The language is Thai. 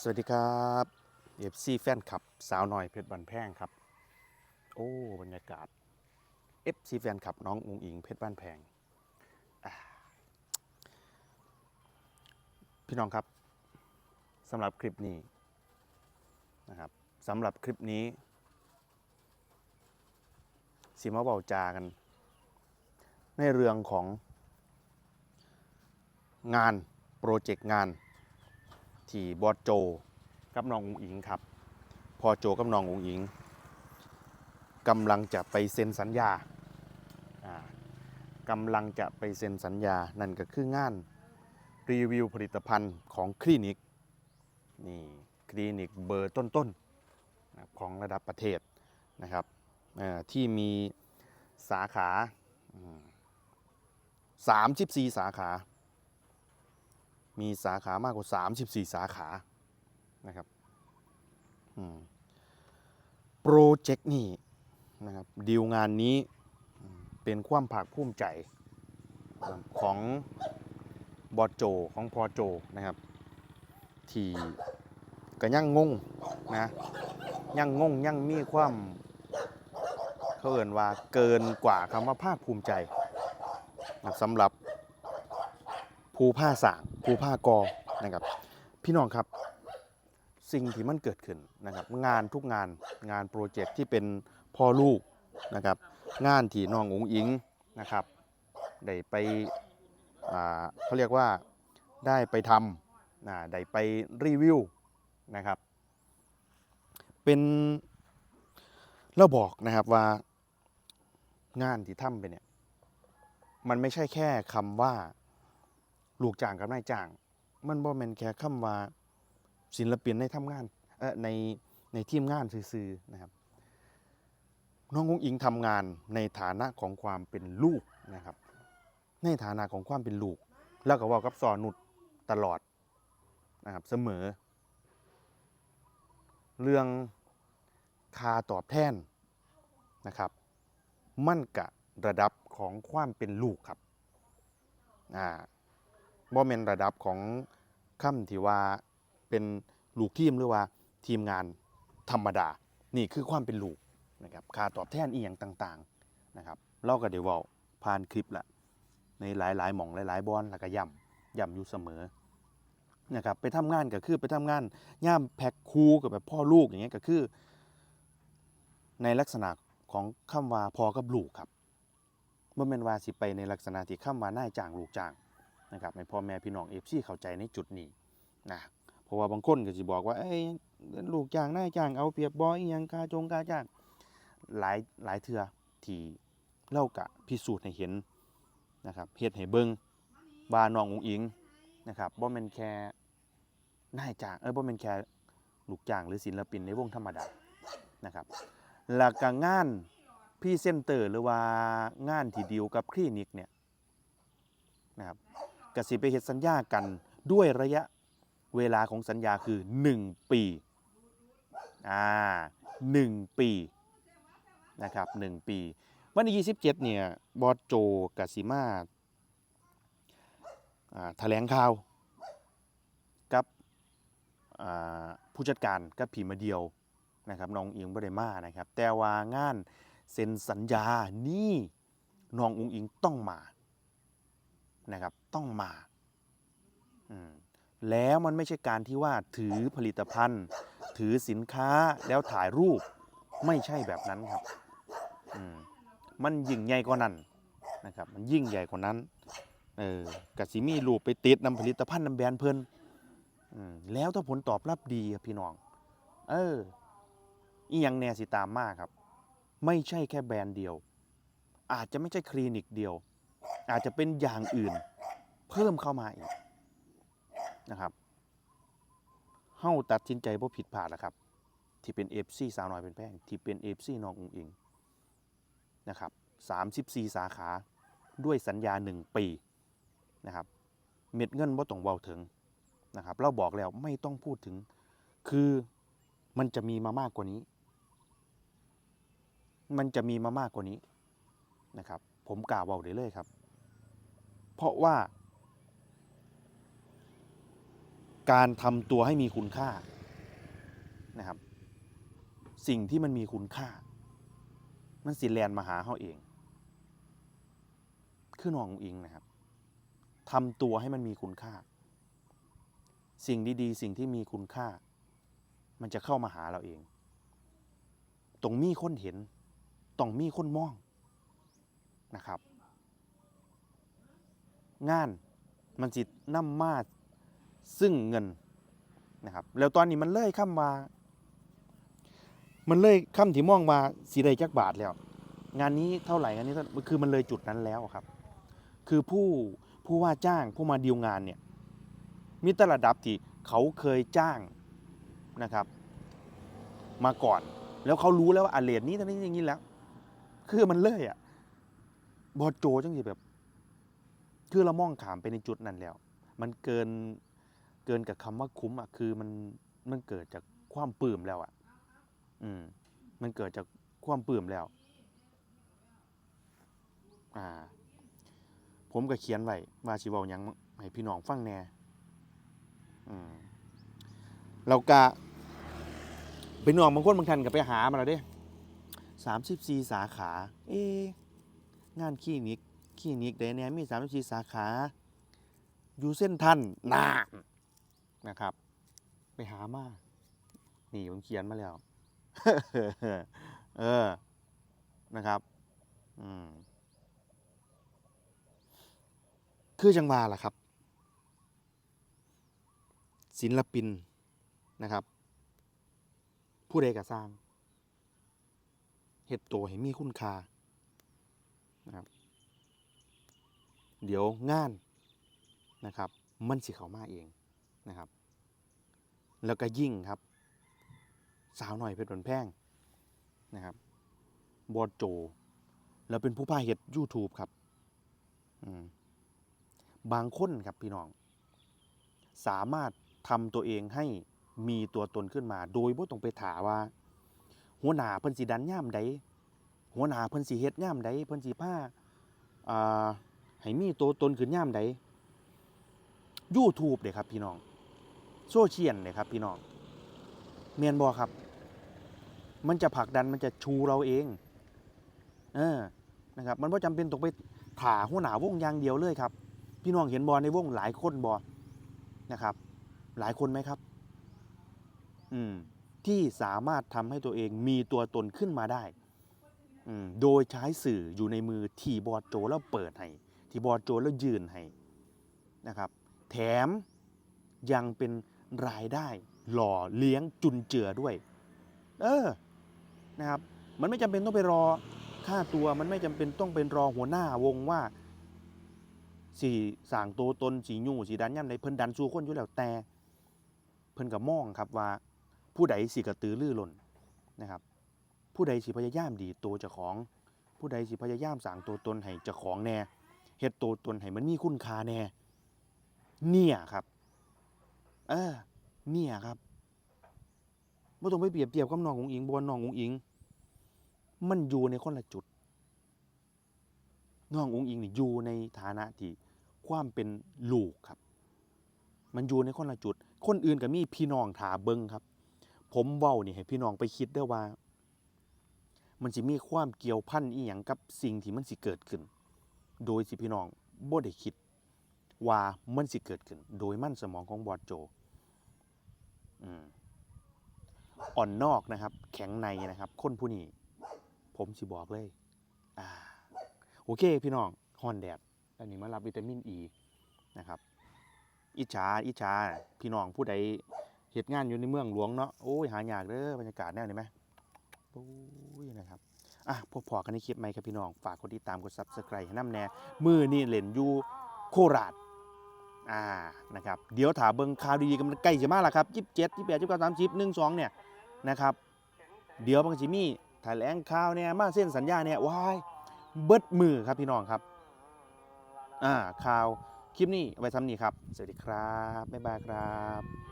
สวัสดีครับเอฟซีแฟนคลับ สาวหน่อยเพชรบันแพงครับ โอ้บรรยากาศเอฟซีแฟนคลับ น้องอุงอิงเพชรบ้านแพง พี่น้องครับสำหรับคลิปนี้นะครับสำหรับคลิปนี้สีมาเบาจากัน ในเรื่องของงานโปรเจกต์งาน ที่บอสโจกับน้องอุงอิงครับพอโจกับน้องอุงอิงกำลังจะไปเซ็นสัญญาอ่ากำลังจะไปเซ็นสัญญานั่นก็คืองานรีวิวผลิตภัณฑ์ของคลินิกนี่คลินิกเบอร์ต้นๆของระดับประเทศนะครับที่มีสาขาอืม34 สาขา มีสาขามากกว่า 34 สาขานะครับโปรเจกต์นี่นะครับดีลงานนี้เป็นความภาคภูมิใจของบอโจของพอโจนะครับ ที่ก็ยั่งงงนะยั่งงงยั่งมีความเขาเอ่นว่าเกินกว่าคำว่าภาคภูมิใจสำหรับภูผ้าสาง ภูผ้ากอนะครับ พี่น้องครับสิ่งที่มันเกิดขึ้นนะครับ งานทุกงานงานโปรเจกต์ที่เป็นพ่อลูกนะครับ งานที่น้องอุ๋งอิงนะครับได้ไปเขาเรียกว่าได้ไปทำนะได้ไปรีวิวนะครับ เป็นเราบอกนะครับว่างานที่ทำไปเนี่ย มันไม่ใช่แค่คำว่า ลูกจ้างกับนายจ้าง มันบ่แม่นแค่คำว่าศิลปินในทำงานเออในในทีมงานซื่อๆนะครับ น้องกุ้งอิงทำงานในฐานะของความเป็นลูกนะครับ ในฐานะของความเป็นลูก แล้วก็ว่ากับสอนุดตลอดนะครับเสมอ เรื่องคาตอบแทนนะครับ มั่นกะระดับของความเป็นลูกครับ อ่า บ่แม่นระดับของค่ำที่ว่าเป็นลูกทีมหรือว่าทีมงานธรรมดา นี่คือความเป็นลูกนะครับค่าตอบแทนอีหยังต่างๆนะครับเราก็ได้เว้าผ่านคลิปละในหลายๆหม่องหลายๆบอนแล้วก็ย่ำย่ำอยู่เสมอนะครับไปทำงานก็คือไปทำงานย่ามแพ็คคูกับแบบพ่อลูกอย่างเงี้ยก็คือ ในลักษณะของคำว่าพ่อกับลูกครับบ่แม่นว่าสิไปในลักษณะที่คำว่านายจ้างลูกจ้าง นะครับให้พ่อแม่พี่น้องเอฟซีเข้าใจในจุดนี้นะเพราะว่าบางคนก็สิบอกว่าเอ้ยลูกจ้างนายจ้างเอาเปรียบบอยอหยังกาจงกาจ้างหลายหลายเทื่อที่เล่ากะพิสูจน์ให้เห็นนะครับเฮ็ดให้เบิ่งว่าน้องอุงอิงนะครับบ่แม่นแค่นายจ้างเอ้ยบ่แม่นแค่ลูกจ้างหรือศิลปินในวงธรรมดานะครับแล้วก็งานพรีเซนเตอร์หรือว่างานที่ดีลกับคลินิกเนี่ยนะครับ กสิไปเฮ็ดสัญญากันด้วยระยะเวลาของสัญญาคือ 1 ปี อ่าหนึ่งปีนะครับหนึ่งปี วันที่27เนี่ยบอสโจกสิมาอ่าแถลงข่าว กับผู้จัดการกับผีมาเดียวนะครับน้องอิงบไดมานะครับ แต่ว่างานเซ็นสัญญานี่น้องอุงอิงต้องมานะครับ ต้องมา แล้วมันไม่ใช่การที่ว่าถือผลิตภัณฑ์ ถือสินค้าแล้วถ่ายรูปไม่ใช่แบบนั้นครับมมันยิ่งใหญ่กว่านั้นนะครับ มันยิ่งใหญ่กว่านั้นเออกสิมีรูปไปติดนำผลิตภัณฑ์นำแบรนด์เพิ่นแล้วถ้าผลตอบรับดีพี่น้อง เอออียังแน่สิตามมากครับ ไม่ใช่แค่แบรนด์เดียว อาจจะไม่ใช่คลินิกเดียว อาจจะเป็นอย่างอื่น เพิ่มเข้ามาอีกนะครับเฮ้าตัดสินใจบ่ผิดพลาดแล้วครับ ที่เป็นเอฟซีสาวน้อยเป็นแป้งที่เป็นเอฟซีน้องอุงอิงนะครับ34สาขาด้วยสัญญา1ปีนะครับ เม็ดเงินบ่ต้องเว้าถึงนะครับ เราบอกแล้วไม่ต้องพูดถึง คือมันจะมีมามากกว่านี้ มันจะมีมามากกว่านี้นะครับ ผมกล่าวเว้าได้เลยครับ เพราะว่า การทำตัวให้มีคุณค่านะครับ สิ่งที่มันมีคุณค่า มันสิแลนมาหาเขาเองคือน้ององอิงนะครับทำตัวให้มันมีคุณค่า สิ่งดีๆ สิ่งที่มีคุณค่า มันจะเข้ามาหาเราเองต้องมีคนเห็นต้องมีคนมองนะครับ งานมันจิตนำมา ซึ่งเงินนะครับแล้วตอนนี้มันเลยข้ามมา มันเลยข้ามที่มองมาสีใดจักบาทแล้ว งานนี้เท่าไหร่งานนี้เท่าคือมันเลยจุดนั้นแล้วครับ คือผู้ผู้ว่าจ้างผู้มาดีลงานเนี่ยมีแต่ระดับที่เขาเคยจ้างนะครับ มาก่อน แล้วเขารู้แล้วว่าอาเลนนี้ตอนนี้อย่างนี้แล้ว คือมันเลยอะบอโจจังสิแบบ คือเรามองขามไปในจุดนั้นแล้ว มันเกิน เกินกับคำว่าคุ้มอะคือมันมันเกิดจากความปลื้มแล้วอะ อืม มันเกิดจากความปลื้มแล้ว อ่า ผมก็เขียนไว้ว่าสิเว้าหยังให้พี่น้องฟังแหน่อืมเรากะเป็นน้องบางคนบางท่านก็ไปหามาแล้วเด้สามสิบสี่สาขา เอ๊ะงานคลินิกคลินิกใดเนี่ยมีสามสิบสี่สาขา อยู่เส้นทันนาน นะครับ ไปหามานี่ผมเขียนมาแล้ว เออนะครับ อืมคือจังหวาล่ะครับ ศิลปินนะครับ ผู้ใดก็สร้างเฮ็ดตัวให้มีคุณค่านะครับ เดี๋ยวงานนะครับ มันสิเข้ามาเอง นะครับ แล้วก็ยิ่งครับ สาวหน่อยเพชรบนแพงนะครับบอดโจ แล้วเป็นผู้พาเฮ็ด YouTube ครับบางคนครับพี่น้อง สามารถทำตัวเองให้มีตัวตนขึ้นมา โดยบ่ต้องไปถาว่า หัวหน้าเพิ่นสิดันย่ามใดหัวหน้าเพิ่นสิเฮ็ดย่ามใดเพิ่นสิพาอ่าให้มีตัวตนขึ้นย่ามใด YouTube เด้ครับพี่น้อง โซเชียลเด้ครับพี่น้องแม่นบ่ครับ มันจะผลักดันมันจะชูเราเองเออนะครับ มันบ่จำเป็นต้องไปถ่าหัวหนาวงยางเดียวเลยครับ พี่น้องเห็นบอลในวงหลายคนบอนะครับ หลายคนไหมครับ อืมที่สามารถทำให้ตัวเองมีตัวตนขึ้นมาได้อืมโดยใช้สื่ออยู่ในมือที่บอดโจแล้วเปิดให้ ที่บอดโจแล้วยืนให้นะครับ แถมยังเป็น รายได้ หล่อเลี้ยงจุนเจือด้วย เออนะครับ มันไม่จำเป็นต้องไปรอค่าตัวมันไม่จำเป็นต้องเป็นรอหัวหน้าวงว่าสี่สางตัวตนสียู่สีดันย่ำใดเพิ่นดันสู่คนอยู่แล้วแต่ เพิ่นก็มองครับว่า ผู้ใดสิกระตือรือร้นนะครับ ผู้ใดสิพยายามดีตัวเจ้าของ ผู้ใดสิพยายามสางตัวตนให้เจ้าของแน่เฮ็ดตัวตนให้มันมีคุณค่าแน่ เนี่ยครับ เออ เนี่ยครับบ่ต้องไปเปรียบเทียบกับน้ององอิงบ่ว่าน้ององอิง มันอยู่ในคนละจุดน้ององอิงนี่อยู่ในฐานะที่ความเป็นลูกครับ มันอยู่ในคนละจุด คนอื่นก็มีพี่น้องถาเบิงครับ ผมเว้านี่ให้พี่น้องไปคิดได้ว่า มันสิมีความเกี่ยวพันอีหยังกับสิ่งที่มันสิเกิดขึ้น โดยสิพี่น้องบ่ได้คิดว่ามันสิเกิดขึ้น โดยมั่นสมองของบอดโจ อ่อนนอกนะครับ แข็งในนะครับ คนผู้นี้ผมสิบอกเลย อ่า โอเค พี่น้องฮอนแดด อันนี้มารับวิตามินอีนะครับ อิจฉาอิจฉาพี่น้องผู้ใดเหตุงานอยู่ในเมืองหลวงเนาะโอ้ยหายากเด้อบรรยากาศแนวนี้ไหมโอ้ยนะครับอะพบพอกันในคลิปใหม่ครับพี่น้อง ฝากกดติดตามกดซับสไครต์ให้น้ำแน่มือนี่เล่นอยู่โคราช อ่านะครับเดี๋ยวถาเบิงข่าวดีๆกันใกล้จะมาแล้วครับยี่สิบเจ็ดยี่สิบแปดยี่สิบเก้าสามสิบหนึ่งสองเนี่ยนะครับเดี๋ยวบางจิมีถ่ายแถลงข่าวเนี่ยมาเส้นสัญญาเนี่ยวายเบิดมือครับพี่น้องครับอ่าข่าวคลิปนี้ไว้ทำนี่ครับ สวัสดีครับ บ๊ายบายครับ